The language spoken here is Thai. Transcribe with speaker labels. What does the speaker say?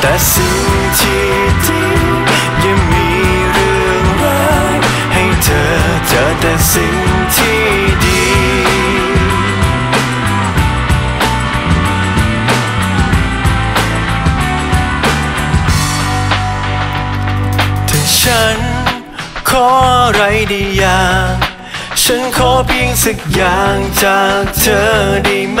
Speaker 1: แต่สิ่งที่ดียังมีเรื่องร้ายให้เธอเจอแต่สิ่งที่ดีถ้าฉันขออะไรได้อย่างฉันขอเพียงสักอย่างจากเธอได้ไหม